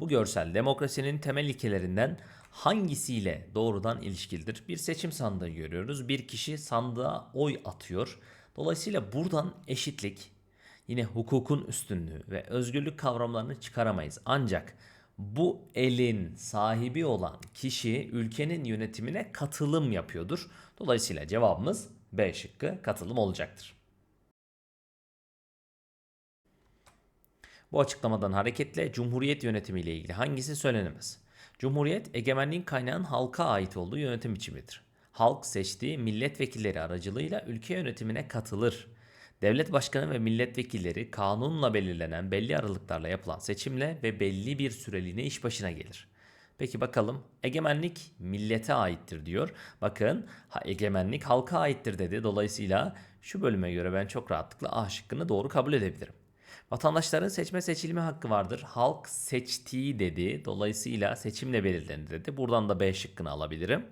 Bu görsel demokrasinin temel ilkelerinden hangisiyle doğrudan ilişkilidir? Bir seçim sandığı görüyoruz. Bir kişi sandığa oy atıyor. Dolayısıyla buradan eşitlik, yine hukukun üstünlüğü ve özgürlük kavramlarını çıkaramayız. Ancak bu elin sahibi olan kişi ülkenin yönetimine katılım yapıyordur. Dolayısıyla cevabımız B şıkkı katılım olacaktır. Bu açıklamadan hareketle Cumhuriyet yönetimi ile ilgili hangisi söylenemez? Cumhuriyet egemenliğin kaynağın halka ait olduğu yönetim biçimidir. Halk seçtiği milletvekilleri aracılığıyla ülke yönetimine katılır. Devlet başkanı ve milletvekilleri kanunla belirlenen belli aralıklarla yapılan seçimle ve belli bir süreliğine iş başına gelir. Peki bakalım egemenlik millete aittir diyor. Bakın ha, egemenlik halka aittir dedi. Dolayısıyla şu bölüme göre ben çok rahatlıkla A şıkkını doğru kabul edebilirim. Vatandaşların seçme seçilme hakkı vardır. Halk seçtiği dedi. Dolayısıyla seçimle belirlenir dedi. Buradan da B şıkkını alabilirim.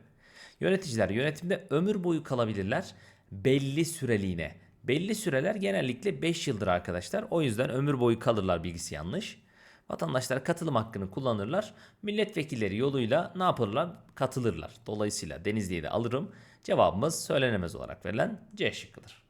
Yöneticiler yönetimde ömür boyu kalabilirler. Belli süreliğine. Belli süreler genellikle 5 yıldır arkadaşlar. O yüzden ömür boyu kalırlar bilgisi yanlış. Vatandaşlar katılım hakkını kullanırlar. Milletvekilleri yoluyla ne yaparlar? Katılırlar. Dolayısıyla Denizli'yi de alırım. Cevabımız söylenemez olarak verilen C şıkkıdır.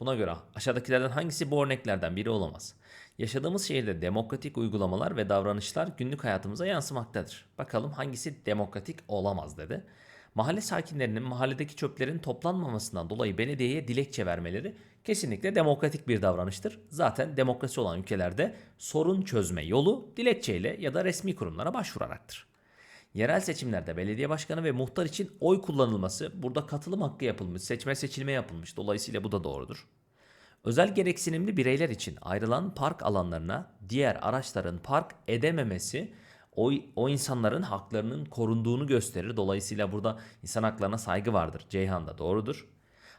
Buna göre aşağıdakilerden hangisi bu örneklerden biri olamaz? Yaşadığımız şehirde demokratik uygulamalar ve davranışlar günlük hayatımıza yansımaktadır. Bakalım hangisi demokratik olamaz dedi. Mahalle sakinlerinin mahalledeki çöplerin toplanmamasından dolayı belediyeye dilekçe vermeleri kesinlikle demokratik bir davranıştır. Zaten demokrasi olan ülkelerde sorun çözme yolu dilekçeyle ya da resmi kurumlara başvuraraktır. Yerel seçimlerde belediye başkanı ve muhtar için oy kullanılması burada katılım hakkı yapılmış, seçme seçilme yapılmış. Dolayısıyla bu da doğrudur. Özel gereksinimli bireyler için ayrılan park alanlarına diğer araçların park edememesi o, o insanların haklarının korunduğunu gösterir. Dolayısıyla burada insan haklarına saygı vardır. Ceyhan da doğrudur.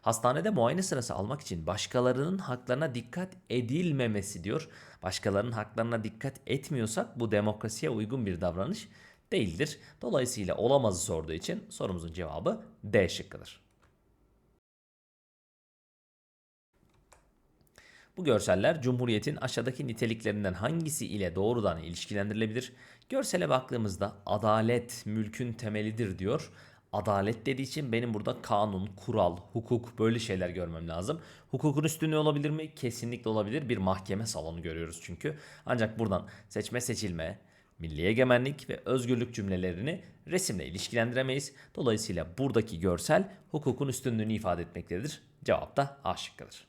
Hastanede muayene sırası almak için başkalarının haklarına dikkat edilmemesi diyor. Başkalarının haklarına dikkat etmiyorsak bu demokrasiye uygun bir davranış değildir. Dolayısıyla olamazı sorduğu için sorumuzun cevabı D şıkkıdır. Bu görseller Cumhuriyet'in aşağıdaki niteliklerinden hangisi ile doğrudan ilişkilendirilebilir? Görsele baktığımızda adalet mülkün temelidir diyor. Adalet dediği için benim burada kanun, kural, hukuk böyle şeyler görmem lazım. Hukukun üstünlüğü olabilir mi? Kesinlikle olabilir. Bir mahkeme salonu görüyoruz çünkü. Ancak buradan seçme seçilme, milli egemenlik ve özgürlük cümlelerini resimle ilişkilendiremeyiz. Dolayısıyla buradaki görsel hukukun üstünlüğünü ifade etmektedir. Cevap da A şıkkıdır.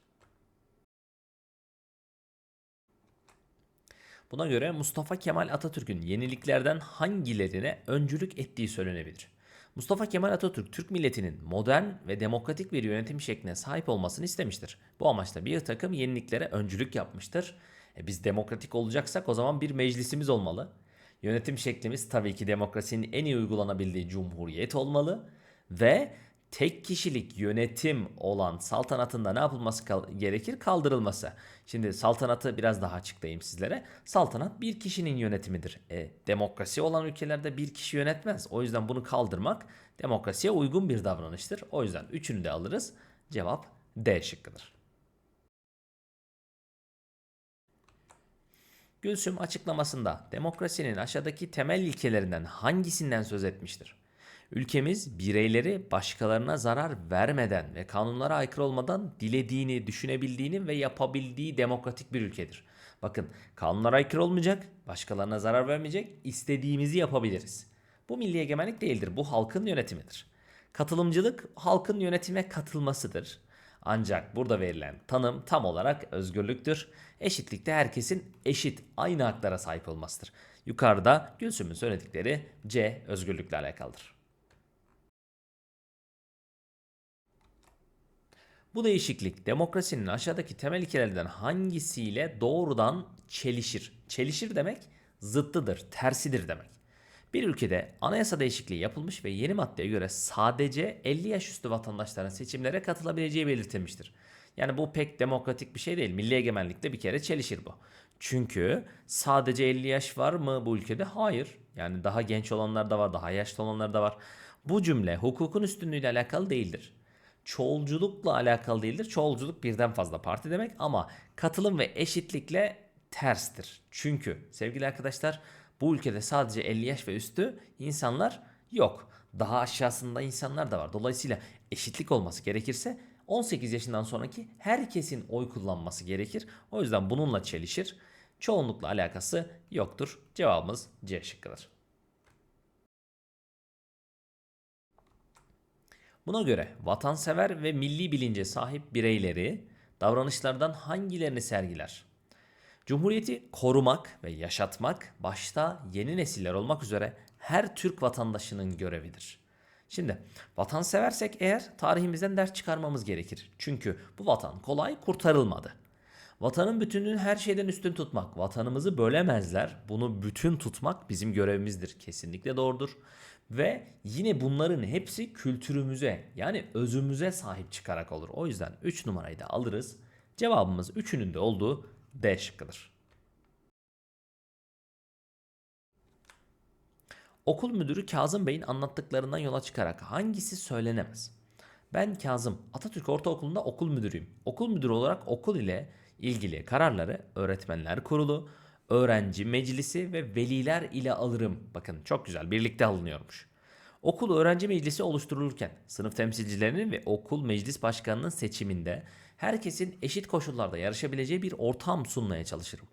Buna göre Mustafa Kemal Atatürk'ün yeniliklerden hangilerine öncülük ettiği söylenebilir. Mustafa Kemal Atatürk Türk milletinin modern ve demokratik bir yönetim şekline sahip olmasını istemiştir. Bu amaçla bir takım yeniliklere öncülük yapmıştır. E biz demokratik olacaksak o zaman bir meclisimiz olmalı. Yönetim şeklimiz tabii ki demokrasinin en iyi uygulanabildiği cumhuriyet olmalı ve tek kişilik yönetim olan saltanatında ne yapılması kal- gerekir? Kaldırılması. Şimdi saltanatı biraz daha açıklayayım sizlere. Saltanat bir kişinin yönetimidir. E, demokrasi olan ülkelerde bir kişi yönetmez. O yüzden bunu kaldırmak demokrasiye uygun bir davranıştır. O yüzden üçünü de alırız. Cevap D şıkkıdır. Gülsüm açıklamasında demokrasinin aşağıdaki temel ilkelerinden hangisinden söz etmiştir? Ülkemiz bireyleri başkalarına zarar vermeden ve kanunlara aykırı olmadan dilediğini, düşünebildiğini ve yapabildiği demokratik bir ülkedir. Bakın kanunlara aykırı olmayacak, başkalarına zarar vermeyecek, istediğimizi yapabiliriz. Bu milli egemenlik değildir, bu halkın yönetimidir. Katılımcılık halkın yönetime katılmasıdır. Ancak burada verilen tanım tam olarak özgürlüktür. Eşitlikte herkesin eşit, aynı haklara sahip olmasıdır. Yukarıda Gülsüm'ün söyledikleri C özgürlükle alakalıdır. Bu değişiklik demokrasinin aşağıdaki temel ilkelerden hangisiyle doğrudan çelişir? Çelişir demek zıttıdır, tersidir demek. Bir ülkede anayasa değişikliği yapılmış ve yeni maddeye göre sadece 50 yaş üstü vatandaşların seçimlere katılabileceği belirtilmiştir. Yani bu pek demokratik bir şey değil. Milli egemenlikte bir kere çelişir bu. Çünkü sadece 50 yaş var mı bu ülkede? Hayır. Yani daha genç olanlar da var, daha yaşlı olanlar da var. Bu cümle hukukun üstünlüğüyle alakalı değildir. çoğulculukla alakalı değildir. Çoğulculuk birden fazla parti demek ama katılım ve eşitlikle terstir. Çünkü sevgili arkadaşlar bu ülkede sadece 50 yaş ve üstü insanlar yok. Daha aşağısında insanlar da var. Dolayısıyla eşitlik olması gerekirse 18 yaşından sonraki herkesin oy kullanması gerekir. O yüzden bununla çelişir. Çoğunlukla alakası yoktur. Cevabımız C şıkkıdır. Buna göre vatansever ve milli bilince sahip bireyleri davranışlardan hangilerini sergiler? Cumhuriyeti korumak ve yaşatmak başta yeni nesiller olmak üzere her Türk vatandaşının görevidir. Şimdi vatanseversek eğer tarihimizden ders çıkarmamız gerekir. Çünkü bu vatan kolay kurtarılmadı. Vatanın bütünlüğünü her şeyden üstün tutmak, vatanımızı bölemezler. Bunu bütün tutmak bizim görevimizdir. Kesinlikle doğrudur. Ve yine bunların hepsi kültürümüze yani özümüze sahip çıkarak olur. O yüzden 3 numarayı da alırız. Cevabımız 3'ünün de olduğu D şıkkıdır. Okul müdürü Kazım Bey'in anlattıklarından yola çıkarak hangisi söylenemez? Ben Kazım, Atatürk Ortaokulu'nda okul müdürüyüm. Okul müdürü olarak okul ile ilgili kararları öğretmenler kurulu, öğrenci meclisi ve veliler ile alırım. Bakın çok güzel birlikte alınıyormuş. Okul öğrenci meclisi oluşturulurken sınıf temsilcilerinin ve okul meclis başkanının seçiminde herkesin eşit koşullarda yarışabileceği bir ortam sunmaya çalışırım.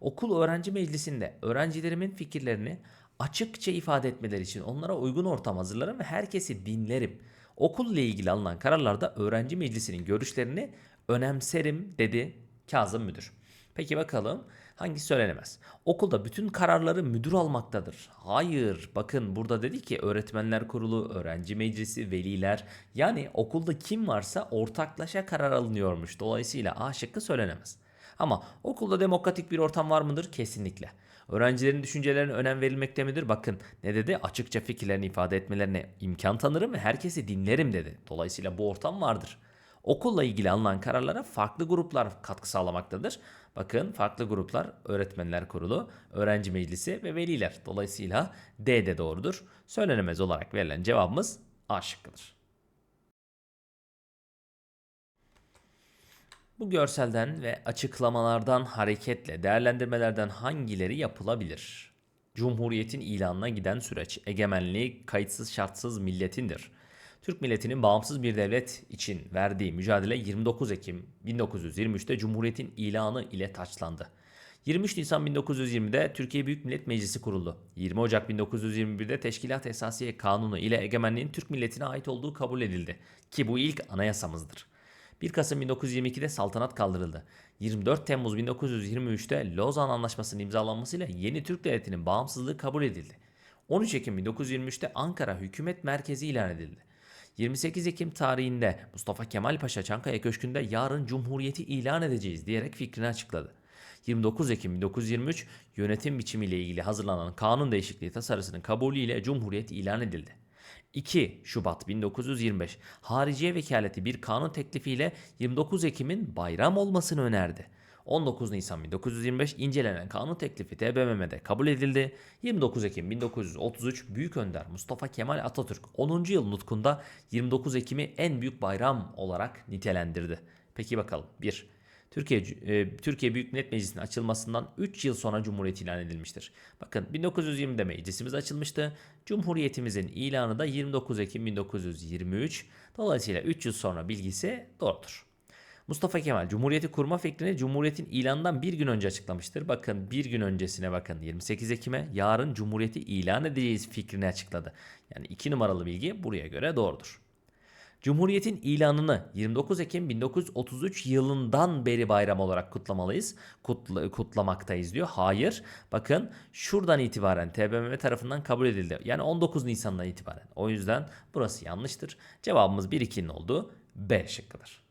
Okul öğrenci meclisinde öğrencilerimin fikirlerini açıkça ifade etmeleri için onlara uygun ortam hazırlarım ve herkesi dinlerim. Okul ile ilgili alınan kararlarda öğrenci meclisinin görüşlerini önemserim dedi Kazım Müdür. Peki bakalım hangisi söylenemez? Okulda bütün kararları müdür almaktadır. Hayır bakın burada dedi ki öğretmenler kurulu, öğrenci meclisi, veliler yani okulda kim varsa ortaklaşa karar alınıyormuş. Dolayısıyla A şıkkı söylenemez. Ama okulda demokratik bir ortam var mıdır? Kesinlikle. Öğrencilerin düşüncelerine önem verilmekte midir? Bakın ne dedi? Açıkça fikirlerini ifade etmelerine imkan tanırım ve herkesi dinlerim dedi. Dolayısıyla bu ortam vardır. Okulla ilgili alınan kararlara farklı gruplar katkı sağlamaktadır. Bakın farklı gruplar öğretmenler kurulu, öğrenci meclisi ve veliler. Dolayısıyla D de doğrudur. Söylenemez olarak verilen cevabımız A şıkkıdır. Bu görselden ve açıklamalardan hareketle değerlendirmelerden hangileri yapılabilir? Cumhuriyetin ilanına giden süreç egemenliği kayıtsız şartsız milletindir. Türk milletinin bağımsız bir devlet için verdiği mücadele 29 Ekim 1923'te Cumhuriyet'in ilanı ile taçlandı. 23 Nisan 1920'de Türkiye Büyük Millet Meclisi kuruldu. 20 Ocak 1921'de Teşkilat Esasiye Kanunu ile egemenliğin Türk milletine ait olduğu kabul edildi. Ki bu ilk anayasamızdır. 1 Kasım 1922'de saltanat kaldırıldı. 24 Temmuz 1923'te Lozan Anlaşması'nın imzalanmasıyla yeni Türk Devleti'nin bağımsızlığı kabul edildi. 13 Ekim 1923'te Ankara Hükümet Merkezi ilan edildi. 28 Ekim tarihinde Mustafa Kemal Paşa Çankaya Köşkü'nde yarın Cumhuriyeti ilan edeceğiz diyerek fikrini açıkladı. 29 Ekim 1923 yönetim biçimiyle ilgili hazırlanan kanun değişikliği tasarısının kabulüyle Cumhuriyet ilan edildi. 2 Şubat 1925 hariciye vekaleti bir kanun teklifiyle 29 Ekim'in bayram olmasını önerdi. 19 Nisan 1925 incelenen kanun teklifi TBMM'de kabul edildi. 29 Ekim 1933 Büyük Önder Mustafa Kemal Atatürk 10. yıl nutkunda 29 Ekim'i en büyük bayram olarak nitelendirdi. Peki bakalım 1. Türkiye e, Türkiye Büyük Millet Meclisi'nin açılmasından 3 yıl sonra Cumhuriyet ilan edilmiştir. Bakın 1920'de meclisimiz açılmıştı. Cumhuriyetimizin ilanı da 29 Ekim 1923. Dolayısıyla 3 yıl sonra bilgisi doğrudur. Mustafa Kemal Cumhuriyeti kurma fikrini Cumhuriyet'in ilanından bir gün önce açıklamıştır. Bakın bir gün öncesine bakın 28 Ekim'e yarın Cumhuriyeti ilan edeceğiz fikrini açıkladı. Yani 2 numaralı bilgi buraya göre doğrudur. Cumhuriyetin ilanını 29 Ekim 1933 yılından beri bayram olarak kutlamalıyız. Kutla, kutlamaktayız diyor. Hayır. Bakın şuradan itibaren TBMM tarafından kabul edildi. Yani 19 Nisan'dan itibaren. O yüzden burası yanlıştır. Cevabımız 1-2'nin olduğu B şıkkıdır.